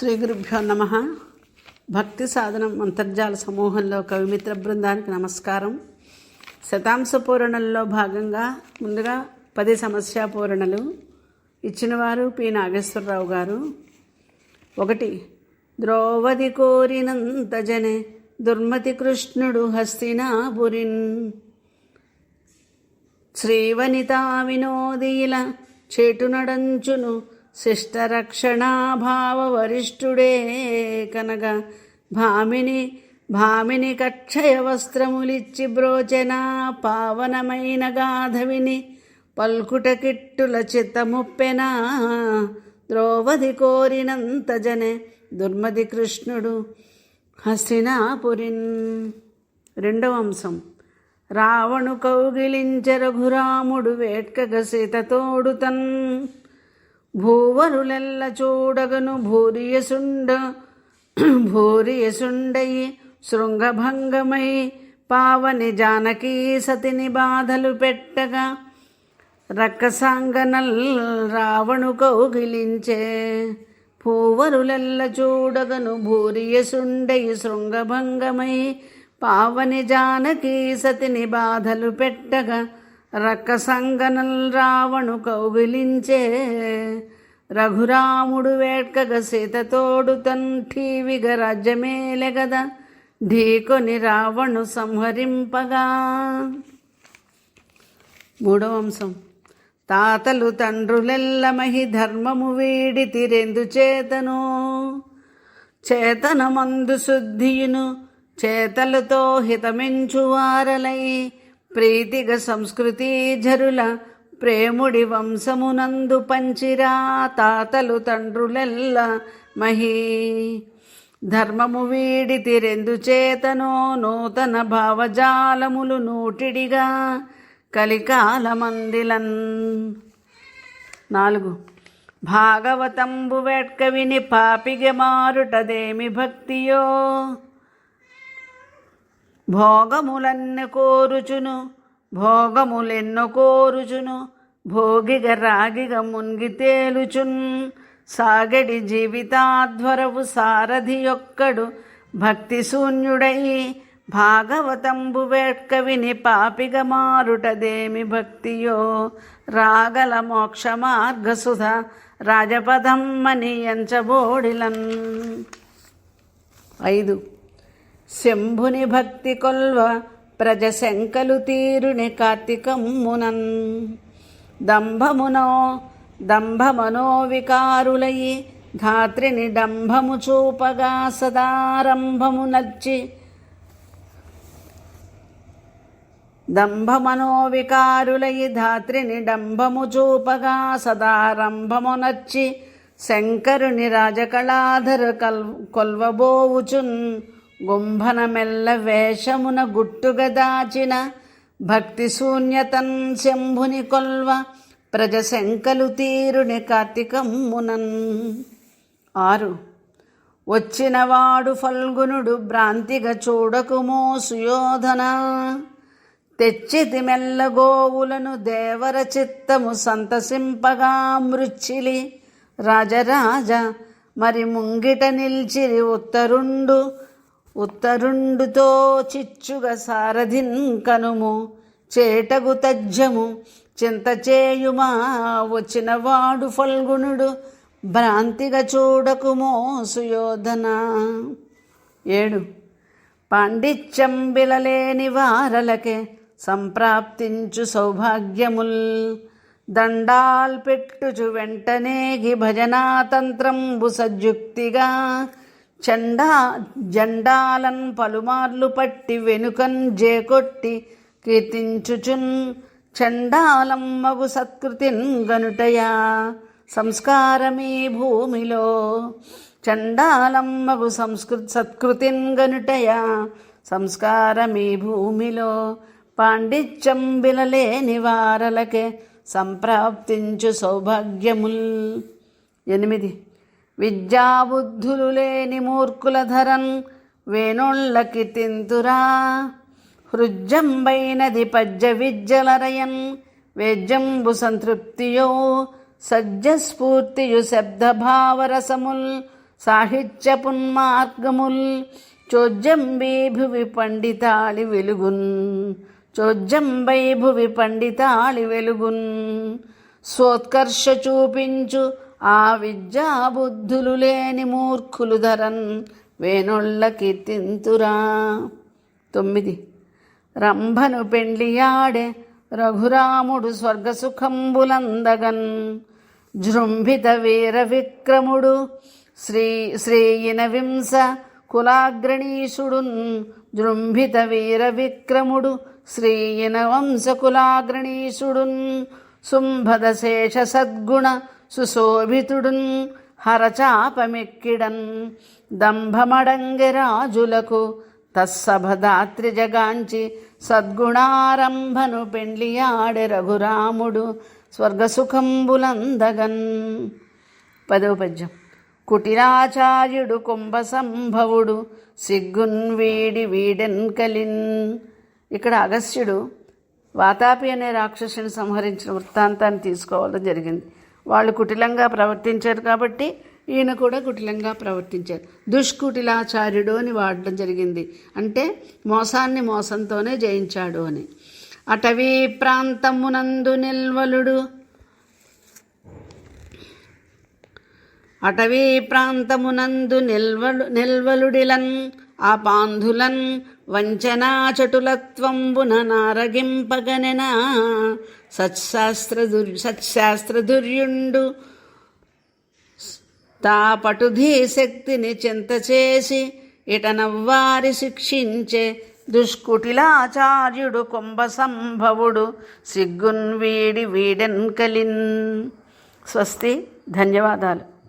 శ్రీ గురుభ్యో నమ. భక్తి సాధనం అంతర్జాల సమూహంలో కవిమిత్ర బృందానికి నమస్కారం. శతాంశ పూరణల్లో భాగంగా ముందుగా పది సమస్య పూరణలు ఇచ్చినవారు పి నాగేశ్వరరావు గారు. ఒకటి ద్రౌపది కోరినంత జనే దుర్మతి కృష్ణుడు హస్తినాపురిన్. శ్రీవనితా వినోదీల చేటునడంచును నడంచును వరిష్ఠుడే కనగ. భామిని భామిని కక్షయ వస్త్రములిచ్చి బ్రోచన పావనమైన గాధవిని. పల్కుట కిట్టుల చిత్తముప్పెనా ద్రౌపది కోరినంత జనే దుర్మది కృష్ణుడు. హసినాపురిన్. రెండవ అంశం. రావణు కౌగిలించ రఘురాముడు వేట్కగ సీతతోడుతన్ భూవరులెల్ల చూడగను భూరియసుండ భూరియసుండయి శృంగభంగమై పావని జానకీ సతిని బాధలు పెట్టగా రక్కసాంగనల్ రావణు కౌగిలించే పూవరులెల్ల చూడగను భూరియసుండయి శృంగభంగమై పావని జానకీ సతిని బాధలు పెట్టగా రక్కసంగనల్ రావణు కౌగిలించే రఘురాముడు వేట్కగ సీతతోడు ఠీవిగ రాజ్యమేలెగద ఢీకొని రావణు సంహరింపగా. మూడవ అంశం. తాతలు తండ్రులెల్లమహి ధర్మము వీడి తిరెందు చేతను. చేతనమందు శుద్ధియును చేతలతో హితమించువారలై ప్రీతిగ సంస్కృతి జరుల ప్రేముడి వంశమునందు పంచిరా తాతలు తండ్రులెల్ల మహీ. ధర్మము వీడి తిరెందు చేతనో నూతన భావజాలములు నూటిడిగా కలికాలమందిలన్. నాలుగు. భాగవతంబు వెట్క విని పాపిగ మారుటదేమి భక్తియో? భోగములన్న కోరుచును భోగములెన్నో కోరుచును భోగిగ రాగిగ మునిగి తేలుచున్. సాగడి జీవితాధ్వరవు సారథి యొక్కడు భక్తి శూన్యుడై భాగవతంబు వేట్క విని పాపిగ మారుటదేమి భక్తియో? రాగల మోక్ష మార్గసుధ రాజపదం మని ఎంచబోడిలన్. ఐదు శంభుని భక్తి కొల్వ ప్రజ శంకలు తీరుని కార్తీకమ్మునన్. దంభమునో దంభమనో వికారులయి ధాత్రిని డంభము చూపగా సదారంభము నచ్చి. దంభమనో వికారులయి ధాత్రిని డంభము చూపగా సదారంభము నచ్చి శంకరుని రాజకళాధర కల్ కొల్వబోవుచున్. గుంభన మెల్ల వేషమున గుట్టుగా దాచిన భక్తి శూన్యతన్ శంభుని కొల్వ ప్రజ శంకలు తీరుని కార్తీకమ్మునన్. ఆరు. వచ్చినవాడు ఫల్గునుడు భ్రాంతిగా చూడకుమో సుయోధన తెచ్చితి మెల్ల గోవులను దేవర చిత్తము సంతసింపగా మృచ్చిలి రాజరాజ మరి ముంగిట నిల్చిరి ఉత్తరుండు ఉత్తరుండుతో చిచ్చుగ సారథిన్ కనుము చేటగు తజ్జము చింత చేయుమా వచ్చిన వాడు ఫల్గుణుడు భ్రాంతిగా చూడకుమో సుయోధన ఏడు. పాండిత్యం బిలలేని వారలకే సంప్రాప్తించు సౌభాగ్యముల్. దండాల్ పెట్టుచు వెంటనేగి భజనాతంత్రంబు సజ్జుక్తిగా చండా జెండాలన్ పలుమార్లు పట్టి వెనుకన్ జేకొట్టి కీర్తించుచున్ చండాలమ్మగు సత్కృతిన్ గనుటయా సంస్కారమీ భూమిలో. చండాలమ్మగు సంస్కృతి సత్కృతిన్ గనుటయా సంస్కారమీ భూమిలో. పాండిత్యం బిలలేని వారలకే సంప్రాప్తించు సౌభాగ్యముల్. ఎనిమిది. విద్యాబుద్ధులు లేని మూర్ఖుల ధరన్ వేణుళ్ళకి తింతురా హృజ్జంబైనది పద్య విద్యలరయన్ వేద్యంబు సంతృప్తియో సజ్జస్ఫూర్తియు శబ్దభావరసముల్ సాహిత్య పున్మార్గముల్ చోజ్జంబీ పండితాళి వెలుగున్ చోజ్జంబై భువి పండితాళి వెలుగున్. స్వోత్కర్ష చూపించు ఆ విద్యా బుద్ధులు లేని మూర్ఖులు ధరన్ వేణొళ్ళ కీర్తింతురా. తొమ్మిది. రంభను పెండ్లియాడే రఘురాముడు స్వర్గసుఖంబులందగన్. జృంభిత వీర విక్రముడు శ్రీ శ్రేయిన వింస కులాగ్రణీషుడున్. జృంభిత వీర విక్రముడు శ్రీయిన వంశ కులాగ్రణీషుడున్. శుంభద శేష సద్గుణ సుశోభితుడున్ హరచాపమెక్కిడన్. దంభమడంగె రాజులకు తస్సభదాత్రి జగాంచి సద్గుణారంభను పెండ్లియాడె రఘురాముడు స్వర్గసుఖంబులందగన్. పదవ పద్యం. కుటిలాచార్యుడు కుంభ సంభవుడు సిగ్గున్ వీడి వీడెన్ కలిన్. ఇక్కడ అగస్త్యుడు వాతాపి అనే రాక్షసుని సంహరించిన వృత్తాంతాన్ని తీసుకోవడం జరిగింది. వాళ్ళు కుటిలంగా ప్రవర్తించారు కాబట్టి ఈయన కూడా కుటిలంగా ప్రవర్తించారు. దుష్కుటిలాచార్యుడు అని వాడడం జరిగింది. అంటే మోసాన్ని మోసంతోనే జయించాడు అని. అటవీ ప్రాంతమునందు నిల్వలుడు. అటవీ ప్రాంతమునందు నిల్వలు నిల్వలుడిలన్ ఆ పాంధులన్ వంచనా నారగింపగనెనా సత్శాస్త్ర సత్శాస్త్రదుర్ సత్శాస్త్రదుర్యుండు తా పటుధీ శక్తిని చింత చేసి ఇటనవ్వారి శిక్షించే దుష్కుటిలాచార్యుడు కుంభ సంభవుడు సిగ్గున్ వీడి వీడెన్ కలిన్ స్వస్తి. ధన్యవాదాలు.